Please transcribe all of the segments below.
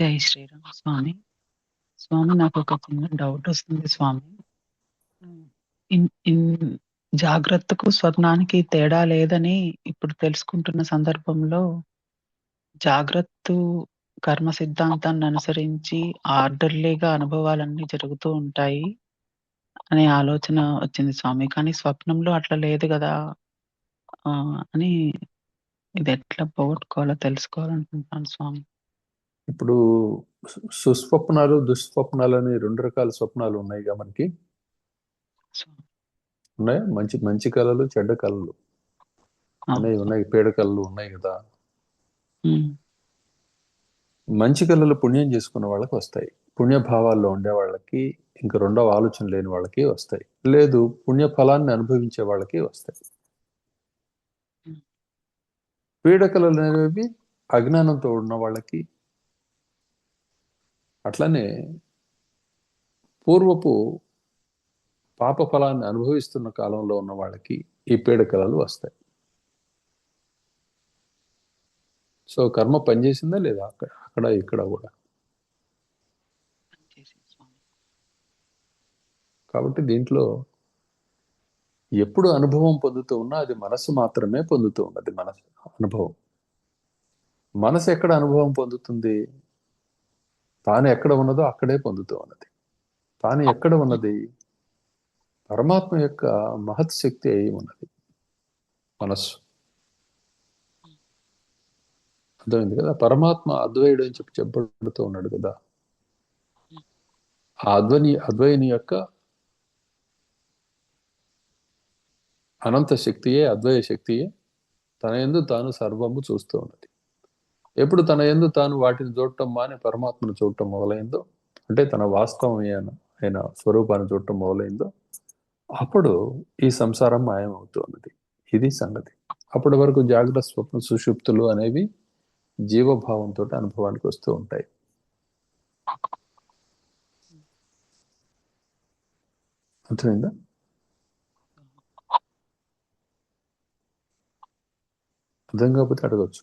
జై శ్రీరామ్ స్వామి. స్వామి నాకు ఒక చిన్న డౌటొస్తుంది స్వామి. జాగ్రత్తకు, స్వప్నానికి తేడా లేదని ఇప్పుడు తెలుసుకుంటున్న సందర్భంలో జాగ్రత్త కర్మ సిద్ధాంతాన్ని అనుసరించి ఆర్డర్లీగా అనుభవాలన్నీ జరుగుతూ ఉంటాయి. అనే ఆలోచన వచ్చింది స్వామి. కానీ స్వప్నంలో అట్లా లేదు కదా అని అని ఎట్లా పోగొట్టుకోవాలో తెలుసుకోవాలనుకుంటున్నాను స్వామి. ఇప్పుడు సుస్వప్నాలు, దుఃస్వప్నాలని 2 రకాల స్వప్నాలు ఉన్నాయిగా మనకి. ఉన్నాయా? మంచి మంచి కలలు, చెడ్డ. అవును అనేవి. ఉన్నాయి. పీడ కలలు ఉన్నాయి! హ్మ్. మంచి కలలు పుణ్యం చేసుకున్న వాళ్ళకొస్తాయి. పుణ్య భావాల్లో ఉండే వాళ్ళకి, ఇంక రెండవ ఆలోచన లేని వాళ్ళకి వస్తాయి. లేదు పుణ్య ఫలాన్ని అనుభవించే వాళ్ళకి వస్తాయి. హ్మ్. పీడ కలలనేవి అజ్ఞానంతో ఉన్న వాళ్ళకి అట్లనే పూర్వపు పాప ఫలాన్ని అనుభవిస్తున్న కాలంలో ఉన్న వాళ్ళకి ఈ పీడ కలలు వస్తాయి. సో, కర్మ పనిచేసిందా లేదా అక్కడ? అక్కడ, ఇక్కడ స్వామి. కాబట్టి దీంట్లో ఎప్పుడు అనుభవం పొందుతూ ఉన్నా అది మనస్సు మాత్రమే పొందుతూ ఉన్నది మనసు అనుభవం. మనసు ఎక్కడ అనుభవం పొందుతుంది? తాను ఎక్కడ ఉన్నదో అక్కడే పొందుతూ ఉన్నది. తాను ఎక్కడ ఉన్నది? పరమాత్మ యొక్క మహత్ శక్తి అయి ఉన్నది. మనస్సు. అర్థమైంది కదా! పరమాత్మ అద్వైడు అని చెప్పి చెప్పబడుతూ ఉన్నాడు కదా! ఆ అద్వని అద్వైని యొక్క అనంత శక్తియే, అద్వయ శక్తియే తన ఎందు తాను సర్వము చూస్తూ ఉన్నది. ఎప్పుడు తన ఎందు తాను వాటిని చూడటం మాని పరమాత్మను చూడటం మొదలైందో, అంటే తన వాస్తవమైన అయిన స్వరూపాన్ని చూడటం మొదలైందో, అప్పుడు ఈ సంసారం మాయమవుతున్నది ఇది సంగతి. అప్పటి వరకు జాగ్రత్త, స్వప్న, సుషుప్తులు అనేవి జీవభావంతో అనుభవానికి వస్తూ ఉంటాయి. అర్థమైందా? అర్థం కాకపోతే అడగొచ్చు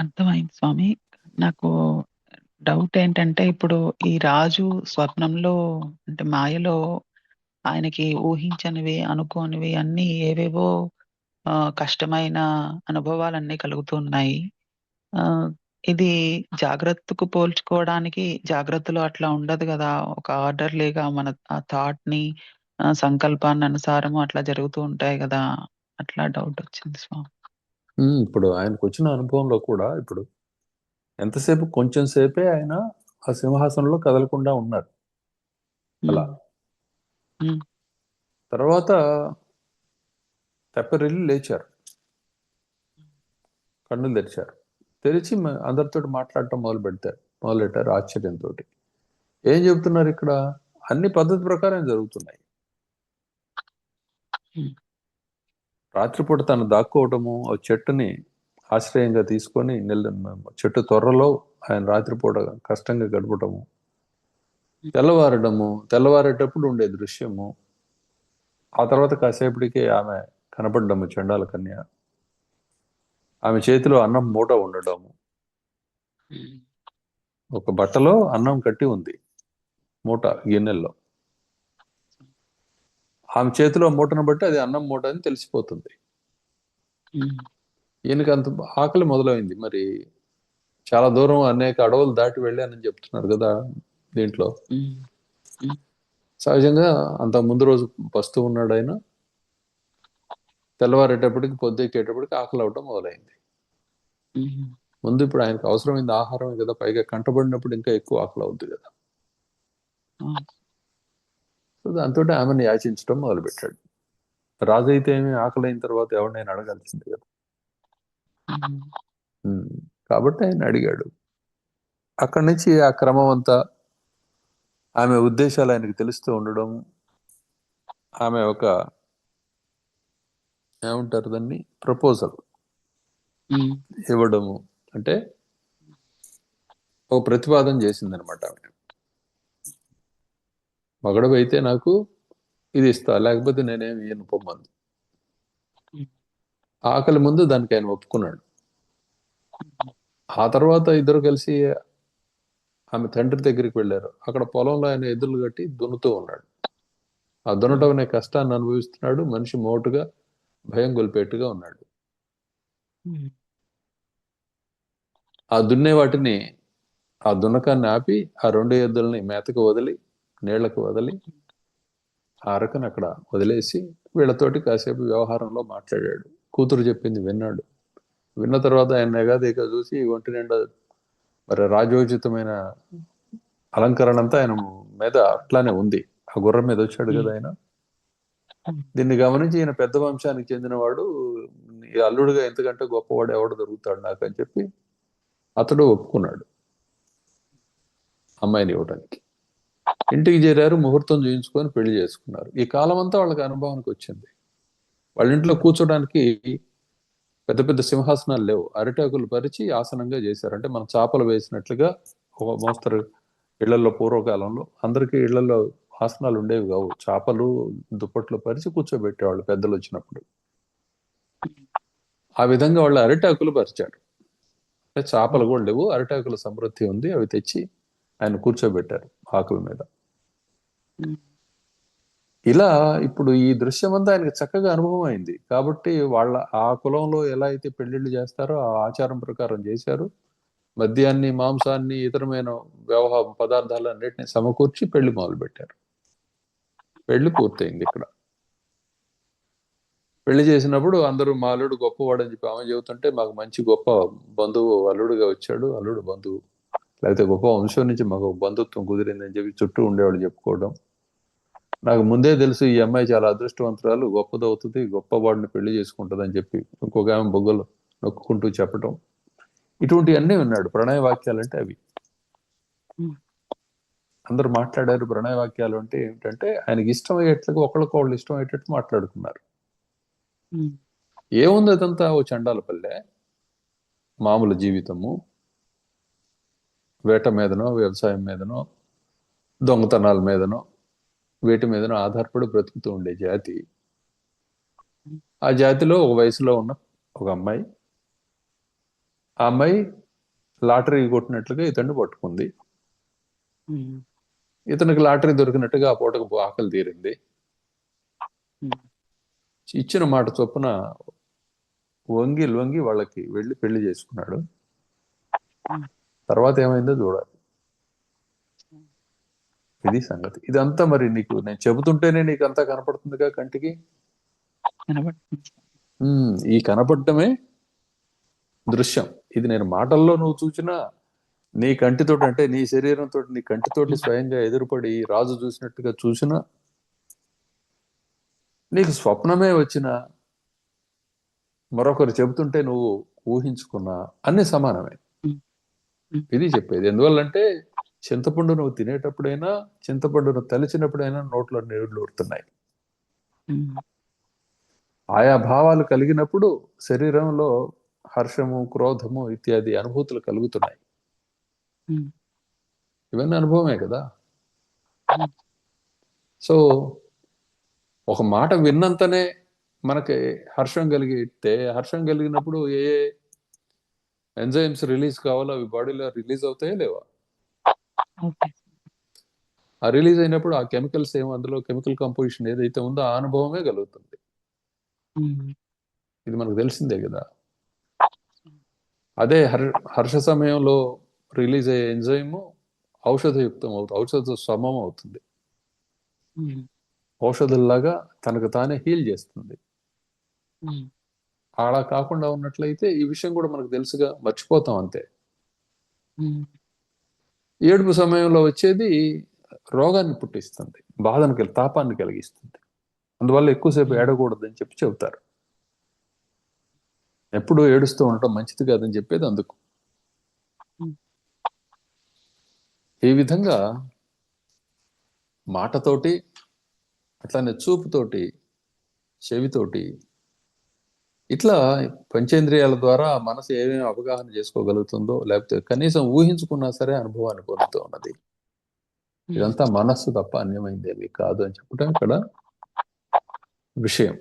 అర్థమైంది స్వామి. నాకు డౌట్ ఏంటంటే ఇప్పుడు ఈ రాజు స్వప్నంలో అంటే మాయలో ఆయనకి ఊహించనివి, అనుకోనివి అన్నీ ఏవేవో ఆహ్, కష్టమైన అనుభవాలన్నీ కలుగుతున్నాయి. ఆహ్, ఇది జాగ్రత్తకు పోల్చుకోవడానికి జాగ్రత్తలో అట్లా ఉండదు గదా! ఒక ఆర్డర్లీగా మన ఆ థాట్‌ని ఆహ్, సంకల్పాన్ని అనుసారము అట్లా జరుగుతూ ఉంటాయి గదా! అట్లా డౌటొచ్చింది స్వామి. హ్మ్. ఇప్పుడు ఆయనకొచ్చిన అనుభవంలో కూడా ఇప్పుడు ఎంతసేపు కొంచెం సేపే ఆయన ఆ సింహాసనంలో కదలకుండా ఉన్నారు. అలా. హ్మ్. హ్మ్. తర్వాత తెప్పరిల్లి లేచారు. కన్నులు తెరిచారు. తెరిచి మ అందరితోటి మాట్లాడటం మొదలుపెట్టారు. మొదలెట్టారు ఆశ్చర్యంతోటి. ఏం చెబుతున్నారు ఇక్కడ? అన్ని పద్ధతి ప్రకారం జరుగుతున్నాయి. హ్మ్. రాత్రిపూట తను దాక్కోవటము, ఆ చెట్టుని ఆశ్రయంగా తీసుకొని నిల్ చెట్టు తొర్రలో ఆయన రాత్రిపూట కష్టంగా గడపటము. తెల్లవారడము, తెల్లవారేటప్పుడు ఉండే దృశ్యము. ఆ తర్వాత కాసేపటికి ఆమె కనపడ్డము చండాల కన్య. ఆమె చేతిలో అన్నం మూట ఉండడము. ఒక బట్టలో అన్నం కట్టి ఉంది. మూట గిన్నెల్లో. ఆమె చేతిలో మూటను బట్టి అది అన్నం మూట అని తెలిసిపోతుంది. ఈయనకి అంత ఆకలి మొదలైంది. మరి చాలా దూరం అనేక అడవులు దాటి వెళ్ళానని చెప్తున్నారు కదా! దీంట్లో. సహజంగా అంతకు ముందు రోజు పస్తూ ఉన్నాడాయన. తెల్లవారేటప్పటికి పొద్దెక్కేటప్పటికి ఆకలి అవ్వటం మొదలైంది. ముందు ఇప్పుడు ఆయనకు అవసరమైంది ఆహారమే కదా! పైగా కంటబడినప్పుడు ఇంకా ఎక్కువ ఆకలి అవుద్ది కదా! సో, దాంతోటి ఆమెను యాచించడం మొదలుపెట్టాడు. రాజు అయితే ఏమి ఆకలైన తర్వాత ఎవరినైనా అడగాల్సిందే కదా! కాబట్టి ఆయన అడిగాడు. అక్కడి నుంచి ఆ క్రమం అంతా ఆమె ఉద్దేశాలు ఆయనకు తెలుస్తూ ఉండడం. ఆమె ఒక ఏమంటారు దాన్ని? ప్రపోజల్. ఇవ్వడము. అంటే ఒక ప్రతిపాదన చేసిందనమాట ఆమె. మగడివైతే నాకు ఇది ఇస్తా. లేకపోతే నేనేమి ఇయ్యను పొమ్మంది. ఆకలి ముందు దానికి ఆయన ఒప్పుకున్నాడు. ఆ తర్వాత ఇద్దరు కలిసి ఆమె తండ్రి దగ్గరికి వెళ్ళారు అక్కడ పొలంలో ఆయన ఎద్దులు కట్టి దున్నుతూ ఉన్నాడు ఆ దున్నటం అనే కష్టాన్ని అనుభవిస్తున్నాడు మనిషి మోటుగా భయం గొలిపేట్టుగా ఉన్నాడు ఆ దున్నే వాటిని ఆ దున్నకాన్ని ఆపి ఆ రెండు ఎద్దుల్ని మేతకు వదిలి నీళ్ళకు వదిలి ఆ అరకను అక్కడ వదిలేసి వీళ్ళతోటి కాసేపు వ్యవహారంలో మాట్లాడాడు. కూతురు చెప్పింది విన్నాడు. విన్న తర్వాత ఆయన నెగాదిగా చూసి ఒంటి నిండా మరి రాజోచితమైన అలంకరణ అంతా ఆయన మీద అట్లానే ఉంది. ఆ గుర్రం మీద వచ్చాడు కదా ఆయన. దీన్ని గమనించి ఈయన పెద్ద వంశానికి చెందినవాడు అల్లుడుగా ఎంతకంటే గొప్పవాడు ఎవడు దొరుకుతాడు నాకు? అని చెప్పి అతడు ఒప్పుకున్నాడు. అమ్మాయిని ఇవ్వడానికి ఇంటికి చేరారు ముహూర్తం చేయించుకొని పెళ్ళి చేసుకున్నారు. ఈ కాలం అంతా వాళ్ళకి అనుభవానికి వచ్చింది. వాళ్ళ ఇంట్లో కూర్చోడానికి పెద్ద పెద్ద సింహాసనాలు లేవు. అరిటాకులు పరిచి ఆసనంగా చేశారు. అంటే మనం చేపలు వేసినట్లుగా ఒక మోస్తరు ఇళ్ళలో పూర్వకాలంలో అందరికీ ఇళ్ళలో ఆసనాలు ఉండేవి కావు. చాపలు దుప్పట్లు పరిచి కూర్చోబెట్టేవాళ్ళు పెద్దలు వచ్చినప్పుడు. ఆ విధంగా వాళ్ళు అరిటాకులు పరిచాడు అంటే కూడా లేవు. అరిటాకుల సమృద్ధి ఉంది. అవి తెచ్చి ఆయన కూర్చోబెట్టారు ఆకుల మీద. ఇలా ఇప్పుడు ఈ దృశ్యం అంతా ఆయనకి చక్కగా అనుభవం అయింది కాబట్టి వాళ్ళ ఆ కులంలో ఎలా అయితే పెళ్ళిళ్ళు చేస్తారో ఆ ఆచారం ప్రకారం చేశారు. మద్యాన్ని మాంసాన్ని ఇతరమైన వ్యవహార పదార్థాలన్నిటిని సమకూర్చి పెళ్ళి మొదలు పెట్టారు పెళ్ళి పూర్తయింది ఇక్కడ. పెళ్ళి చేసినప్పుడు అందరూ మా అల్లుడు గొప్పవాడు అని చెప్పి ఆమె చెబుతుంటే మాకు మంచి గొప్ప బంధువు అల్లుడుగా వచ్చాడు. అల్లుడు బంధువు లేకపోతే గొప్ప వంశం నుంచి మాకు బంధుత్వం కుదిరిందని చెప్పి చుట్టూ ఉండేవాళ్ళు చెప్పుకోవడం. నాకు ముందే తెలుసు ఈ అమ్మాయి చాలా అదృష్టవంతురాలు గొప్పదవుతుంది గొప్ప వాడిని పెళ్ళి చేసుకుంటుంది అని చెప్పి ఇంకొక ఆమె బొగ్గలు నొక్కుంటూ చెప్పటం. ఇటువంటివన్నీ విన్నాడు ప్రణయ వాక్యాలు అంటే అవి. అందరూ మాట్లాడారు ప్రణయ వాక్యాలు అంటే ఏమిటంటే ఆయనకి ఇష్టమయ్యేట్లుగా ఒకళ్ళకొకళ్ళు ఇష్టమయ్యేటట్టు మాట్లాడుకున్నారు. ఉమ్, ఏముంది అదంతా ఓ చండాల పల్లె? మామూలు జీవితము. వేట మీదనో వ్యవసాయం మీదనో దొంగతనాల మీదనో వీటి మీదనో ఆధారపడి బ్రతుకుతూ ఉండే జాతి. ఆ జాతిలో ఒక వయసులో ఉన్న ఒక అమ్మాయి. ఆ అమ్మాయి లాటరీ కొట్టినట్లుగా ఇతన్ని పట్టుకుంది. ఇతనికి లాటరీ దొరికినట్టుగా ఆ పూటకు ఆకలి తీరింది. ఇచ్చిన మాట చొప్పున వంగి లొంగి వాళ్ళకి వెళ్ళి పెళ్ళి చేసుకున్నాడు. తర్వాత ఏమైందో చూడాలి. ఇది సంగతి. ఇదంతా మరి నీకు నేను చెబుతుంటేనే నీకు అంతా కనపడుతుందిగా కంటికి? ఈ కనపడటమే దృశ్యం. ఇది నేను మాటల్లో నువ్వు చూసినా నీ కంటితోటి అంటే నీ శరీరంతో నీ కంటితోటి స్వయంగా ఎదురుపడి రాజు చూసినట్టుగా చూసినా నీకు స్వప్నమే వచ్చినా మరొకరు చెబుతుంటే నువ్వు ఊహించుకున్నా అన్ని సమానమే. ఇది చెప్పేది. ఎందువల్లంటే చింతపండు నువ్వు తినేటప్పుడైనా చింతపండును తలిచినప్పుడైనా నోట్లో నీళ్ళు ఊరుతున్నాయి. ఆయా భావాలు కలిగినప్పుడు శరీరంలో హర్షము క్రోధము ఇత్యాది అనుభూతులు కలుగుతున్నాయి. ఇవన్నీ అనుభవమే కదా. సో ఒక మాట విన్నంతనే మనకి హర్షం కలిగితే హర్షం కలిగినప్పుడు ఏ ఎంజైమ్స్ రిలీజ్ కావాలో అవి బాడీలో రిలీజ్ అవుతాయా లేవా? ఆ రిలీజ్ అయినప్పుడు ఆ కెమికల్స్ ఏమో అందులో కెమికల్ కంపోజిషన్ ఏదైతే ఉందో ఆ అనుభవమే కలుగుతుంది. ఇది మనకు తెలిసిందే కదా. అదే హర్ హర్ష సమయంలో రిలీజ్ అయ్యే ఎంజైమ్ ఔషధయుక్తం అవుతుంది ఔషధ సమం అవుతుంది. ఉమ్, ఔషధంలాగా తనకు తానే హీల్ చేస్తుంది. అలా కాకుండా ఉన్నట్లయితే ఈ విషయం కూడా మనకు తెలుసుగా మర్చిపోతాం అంతే. ఏడుపు సమయంలో వచ్చేది రోగాన్ని పుట్టిస్తుంది బాధను కలిగి తాపాన్ని కలిగిస్తుంది. అందువల్ల ఎక్కువసేపు ఏడకూడదని చెప్పి చెబుతారు. ఎప్పుడు ఏడుస్తూ ఉండటం మంచిది కాదని చెప్పేది అందుకు. ఈ విధంగా మాటతోటి అట్లానే చూపుతోటి చెవితోటి ఇట్లా పంచేంద్రియాల ద్వారా మనసు ఏమేమి అవగాహన చేసుకోగలుగుతుందో లేకపోతే కనీసం ఊహించుకున్నా సరే అనుభవాన్ని పొందుతూ ఉన్నది. ఇదంతా మనస్సు తప్ప అన్యమైందేమి కాదు అని చెప్పడం ఇక్కడ విషయం.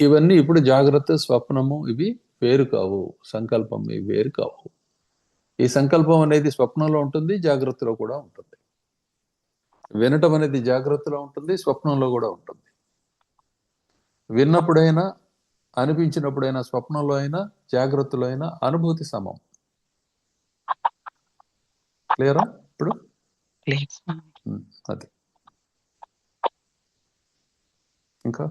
ఇవన్నీ ఇప్పుడు జాగ్రత్త స్వప్నము ఇవి వేరు కావు సంకల్పం ఇవి వేరు కావు. ఈ సంకల్పం అనేది స్వప్నంలో ఉంటుంది జాగ్రత్తలో కూడా ఉంటుంది. వినటం అనేది జాగ్రత్తలో ఉంటుంది స్వప్నంలో కూడా ఉంటుంది. విన్నప్పుడైనా అనిపించినప్పుడైనా స్వప్నంలో అయినా జాగ్రత్తలో అయినా అనుభూతి సమం. క్లియరా? ఇప్పుడు? అది. ఇంకా?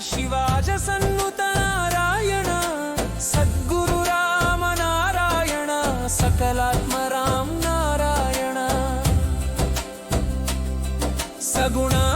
శివాజ సన్నుతన सगुणा